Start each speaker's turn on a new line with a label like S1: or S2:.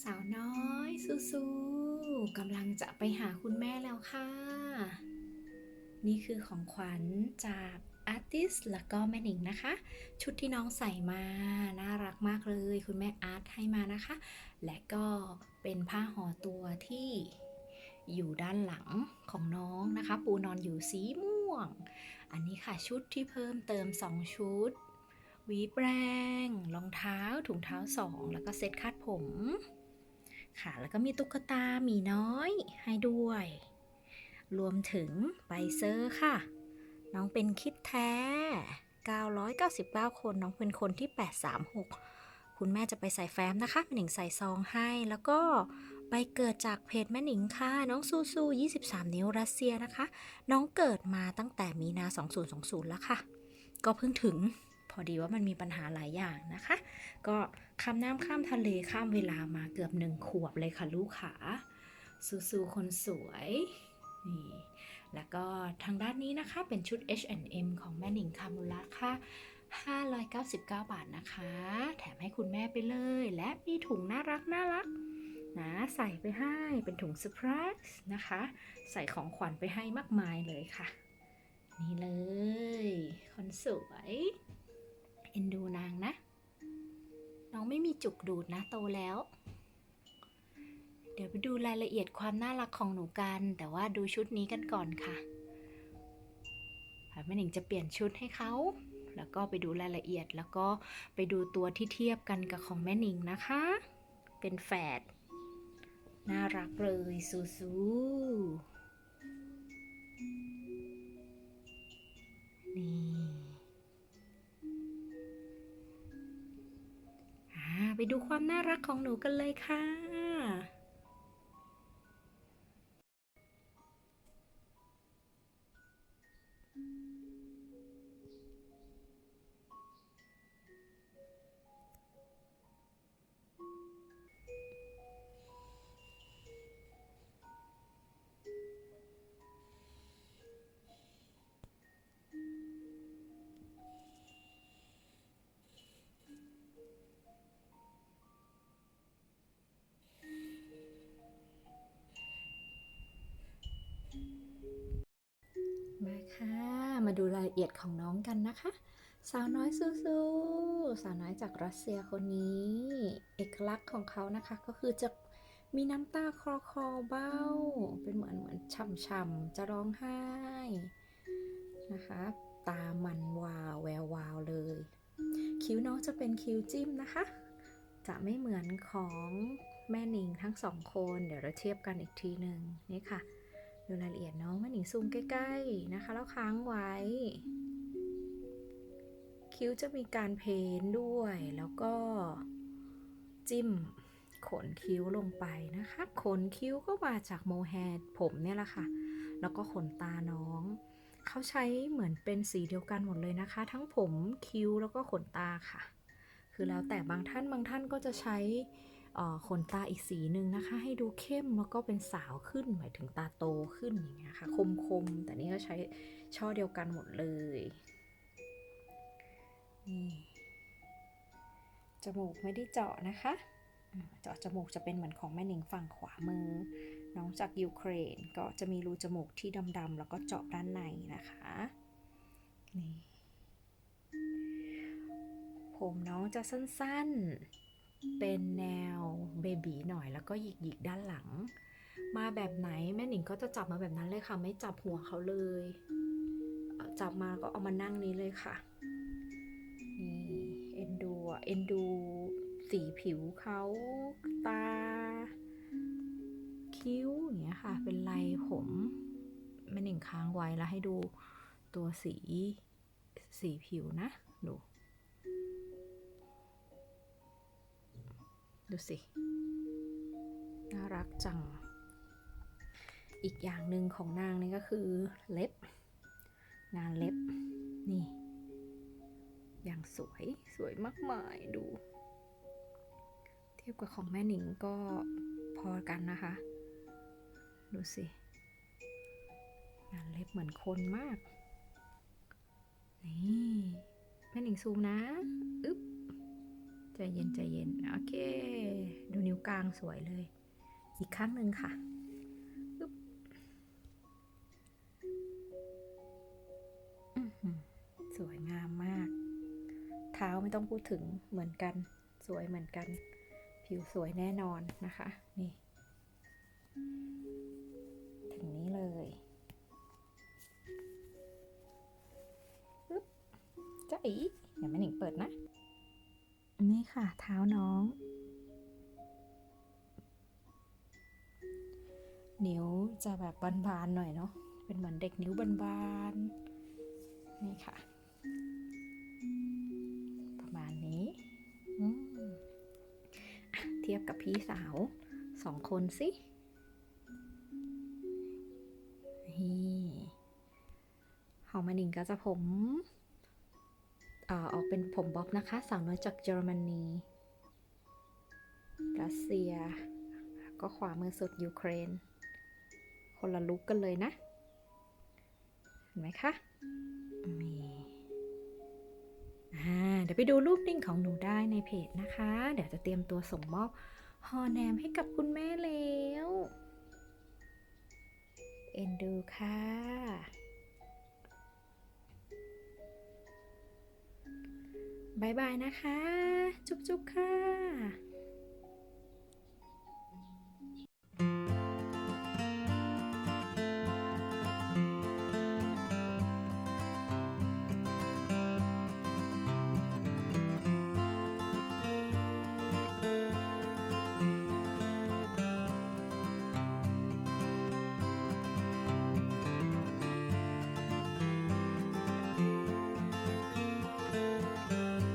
S1: สาวน้อยสู้ๆกำลังจะไปหาคุณแม่แล้วค่ะ นี่คือของขวัญจากอาร์ติสแล้วก็แม่หนิงนะคะ ชุดที่น้องใส่มา น่ารักมากเลย คุณแม่อาร์ตให้มานะคะ และก็เป็นผ้าห่อตัวที่อยู่ด้านหลังของน้องนะคะ ปูนอนอยู่สีม่วง อันนี้ค่ะชุดที่เพิ่มเติม 2 ชุดหวีแปรงรองเท้าถุงเท้าสอง แล้วก็เซ็ตคาดผม ค่ะ แล้วก็มีตุ๊กตาหมีน้อยให้ด้วย รวมถึงไบเซอร์ค่ะ น้องเป็นคิดแท้ 999 คน น้องเป็นคนที่ 836 คุณแม่จะไปใส่แฟ้มนะคะแม่หนิงใส่ซองให้ แล้วก็ใบเกิดจากเพจแม่หนิงค่ะ น้องซูซู23 นิ้วรัสเซียนะคะ น้องเกิดมาตั้งแต่มีนา 2020 แล้วค่ะ ก็เพิ่งถึง พอดีว่ามันมีปัญหาหลายอย่างนะคะ ก็ข้ามน้ำข้ามทะเลข้ามเวลามาเกือบหนึ่งขวบเลยค่ะลูกขาซูซูคนสวยนี่แล้วก็ทางด้านนี้นะคะเป็นชุด H&M ของแม่หนิงคามุระค่ะ599 บาทนะคะ แถมให้คุณแม่ไปเลย และมีถุงน่ารักน่ารักนะใส่ไปให้เป็นถุงเซอร์ไพรส์นะคะ ใส่ของขวัญไปให้มากมายเลยค่ะ นี่เลย คนสวย เอ็นดูนางนะ น้องไม่มีจุกดูดนะโตแล้ว เดี๋ยวไปดูรายละเอียดความน่ารักของหนูกัน แต่ว่าดูชุดนี้กันก่อนค่ะแม่หนิงจะเปลี่ยนชุดให้เขา แล้วก็ไปดูรายละเอียด แล้วก็ไปดูตัวที่เทียบกันกับของแม่หนิงนะคะ เป็นแฝด น่ารักเลยซูซูนี่ ไปดูความน่ารักของหนูกันเลยค่ะ มาดูรายละเอียดของน้องกันนะคะ สาวน้อยซูซูสาวน้อยจากรัสเซียคนนี้ เอกลักษณ์ของเขานะคะก็คือจะมีน้ำตาคลอคลอเบ้า เป็นเหมือนเหมือนช่ำๆจะร้องไห้นะคะ ตามันวาวแวววาวเลย คิ้วน้องจะเป็นคิ้วจิ้มนะคะ จะไม่เหมือนของแม่หนิงทั้งสองคน เดี๋ยวเราเทียบกันอีกทีหนึ่งนี่ค่ะ ดูรายละเอียดน้องแม่หนิงซูมใกล้ ๆ นะคะ แล้วค้างไว้ คิ้วจะมีการเพ้นด้วย แล้วก็จิ้มขนคิ้วลงไปนะคะ ขนคิ้วก็มาจากโมแฮผมเนี่ยแหละค่ะ แล้วก็ขนตาน้อง เขาใช้เหมือนเป็นสีเดียวกันหมดเลยนะคะ ทั้งผมคิ้วแล้วก็ขนตาค่ะ คือแล้วแต่บางท่านบางท่านก็จะใช้ ขนตาอีกสีหนึ่งนะคะ ให้ดูเข้มแล้วก็เป็นสาวขึ้นหมายถึงตาโตขึ้นอย่างเงี้ยค่ะคมๆ แต่นี่ก็ใช้ช่อเดียวกันหมดเลยนี่จมูกไม่ได้เจาะนะคะเจาะจมูกจะเป็นเหมือนของแม่หนิงฝั่งขวามือ น้องจากยูเครนก็จะมีรูจมูกที่ดำๆแล้วก็เจาะด้านในนะคะนี่ผมน้องจะสั้นๆ เป็นแนวเบบีหน่อยแล้วก็หยิกๆด้านหลัง มาแบบไหนแม่หนิงก็จะจับมาแบบนั้นเลยค่ะ ไม่จับหัวเขาเลย จับมาก็เอามานั่งนี้เลยค่ะนี่เอ็นดูเอ็นดูสีผิวเขาตา คิ้วอย่างเงี้ยค่ะ เป็นลายผมแม่หนิงค้างไว้แล้วให้ดูตัวสีสีผิวนะดู ดูสิ น่ารักจัง อีกอย่างหนึ่งของนางนี่ก็คือเล็บ งานเล็บ นี่ อย่างสวยสวยมากมายดู เทียบกับของแม่หนิงก็พอกันนะคะ ดูสิ งานเล็บเหมือนคนมาก นี่แม่หนิงซูมนะ อึ๊บ ใจเย็นใจเย็น โอเคางสวยเลย อีกข้างหนึ่งค่ะสวยงามมาก เท้าไม่ต้องพูดถึงเหมือนกัน สวยเหมือนกัน ผิวสวยแน่นอนนะคะ นี่ ถึงนี้เลยจ้าอีเดี๋ยวแม่หนิงเปิดนะ นี่ค่ะ เท้าน้อง นิ้วจะแบบบานๆหน่อยเนาะ เป็นเหมือนเด็กนิ้วบานๆ นี่ค่ะ ประมาณนี้ เทียบกับพี่สาวสองคนสินี่ของมานิงก็จะผมเอ่อออกเป็นผมบ๊อบนะคะ สาวน้อยจากเยอรมนีรัสเซีย ก็ขวามือสุดยูเครน คนละลุกกันเลยนะ เห็นไหมคะนี่อ่าเดี๋ยวไปดูรูปนิ่งของหนูได้ในเพจนะคะ เดี๋ยวจะเตรียมตัวส่งมอบฮอแนมให้กับคุณแม่แล้วเอ็นดูค่ะ บายบายนะคะ จุ๊บๆค่ะ